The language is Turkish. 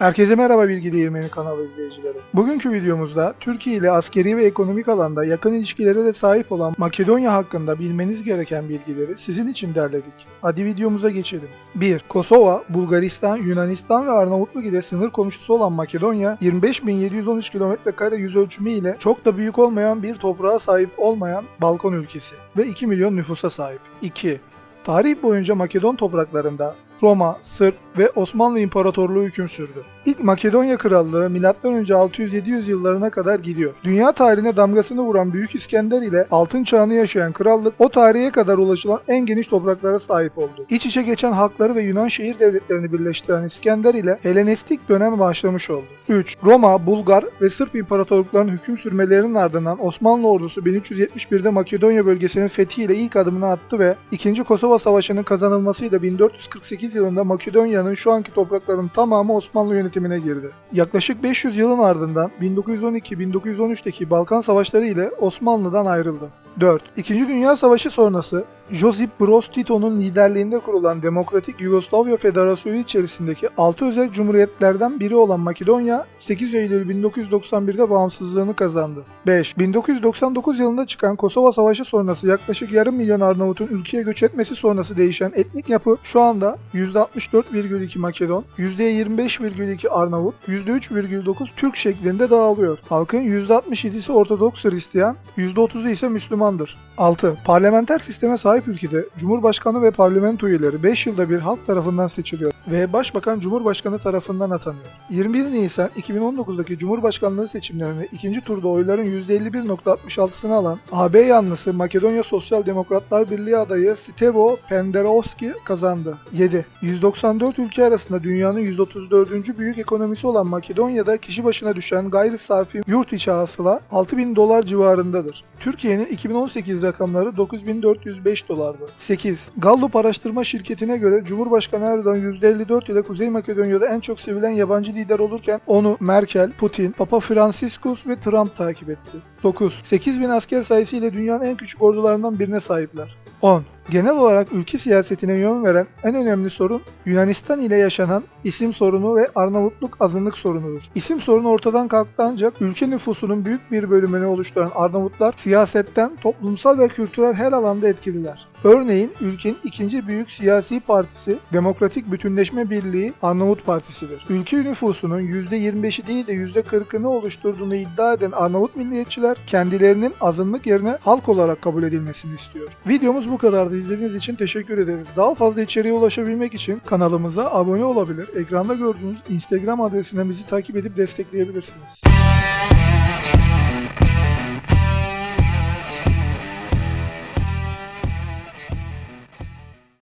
Herkese merhaba Bilgi Değirmeni kanalı izleyicileri. Bugünkü videomuzda Türkiye ile askeri ve ekonomik alanda yakın ilişkilere de sahip olan Makedonya hakkında bilmeniz gereken bilgileri sizin için derledik. Hadi videomuza geçelim. 1. Kosova, Bulgaristan, Yunanistan ve Arnavutluk ile sınır komşusu olan Makedonya, 25.713 km2 yüz ölçümü ile çok da büyük olmayan bir toprağa sahip olmayan Balkan ülkesi ve 2 milyon nüfusa sahip. 2. Tarih boyunca Makedon topraklarında Roma, Sırp ve Osmanlı İmparatorluğu hüküm sürdü. İlk Makedonya Krallığı M.Ö. 600-700 yıllarına kadar gidiyor. Dünya tarihine damgasını vuran Büyük İskender ile altın çağını yaşayan krallık o tarihe kadar ulaşılan en geniş topraklara sahip oldu. İç içe geçen halkları ve Yunan şehir devletlerini birleştiren İskender ile Helenistik dönem başlamış oldu. 3. Roma, Bulgar ve Sırp imparatorluklarının hüküm sürmelerinin ardından Osmanlı ordusu 1371'de Makedonya bölgesinin fethiyle ilk adımını attı ve 2. Kosova Savaşı'nın kazanılmasıyla 1448 yılında Makedonya'nın şu anki topraklarının tamamı Osmanlı yönetimine girdi. Yaklaşık 500 yılın ardından 1912-1913'teki Balkan Savaşları ile Osmanlı'dan ayrıldı. 4. İkinci Dünya Savaşı sonrası Josip Broz Tito'nun liderliğinde kurulan Demokratik Yugoslavya Federasyonu içerisindeki 6 özel cumhuriyetlerden biri olan Makedonya 8 Eylül 1991'de bağımsızlığını kazandı. 5. 1999 yılında çıkan Kosova Savaşı sonrası yaklaşık yarım milyon Arnavut'un ülkeye göç etmesi sonrası değişen etnik yapı şu anda %64,2 Makedon, %25,2 Arnavut, %3,9 Türk şeklinde dağılıyor. Halkın %67'si Ortodoks Hristiyan, %30'u ise Müslümandır. 6. Parlamenter sisteme sahip ülkede Cumhurbaşkanı ve parlamento üyeleri 5 yılda bir halk tarafından seçiliyor ve Başbakan Cumhurbaşkanı tarafından atanıyor. 21 Nisan 2019'daki Cumhurbaşkanlığı seçimlerinde ikinci turda oyların %51.66'sını alan AB yanlısı Makedonya Sosyal Demokratlar Birliği adayı Stevo Penderovski kazandı. 7. 194 ülke arasında dünyanın 134. büyük ekonomisi olan Makedonya'da kişi başına düşen gayri safi yurt içi hasıla 6000 dolar civarındadır. Türkiye'nin 2018 rakamları 9405 dolardı. 8. Gallup araştırma şirketine göre Cumhurbaşkanı Erdoğan %54 ile Kuzey Makedonya'da en çok sevilen yabancı lider olurken onu Merkel, Putin, Papa Franciscus ve Trump takip etti. 9. 8000 asker sayısı ile dünyanın en küçük ordularından birine sahipler. 10. Genel olarak ülke siyasetine yön veren en önemli sorun Yunanistan ile yaşanan isim sorunu ve Arnavutluk azınlık sorunudur. İsim sorunu ortadan kalktı ancak ülke nüfusunun büyük bir bölümünü oluşturan Arnavutlar siyasetten, toplumsal ve kültürel her alanda etkililer. Örneğin ülkenin ikinci büyük siyasi partisi Demokratik Bütünleşme Birliği Arnavut Partisi'dir. Ülke nüfusunun %25'i değil de %40'ını oluşturduğunu iddia eden Arnavut milliyetçiler kendilerinin azınlık yerine halk olarak kabul edilmesini istiyor. Videomuz bu kadardı. İzlediğiniz için teşekkür ederiz. Daha fazla içeriğe ulaşabilmek için kanalımıza abone olabilir. Ekranda gördüğünüz Instagram adresinden bizi takip edip destekleyebilirsiniz.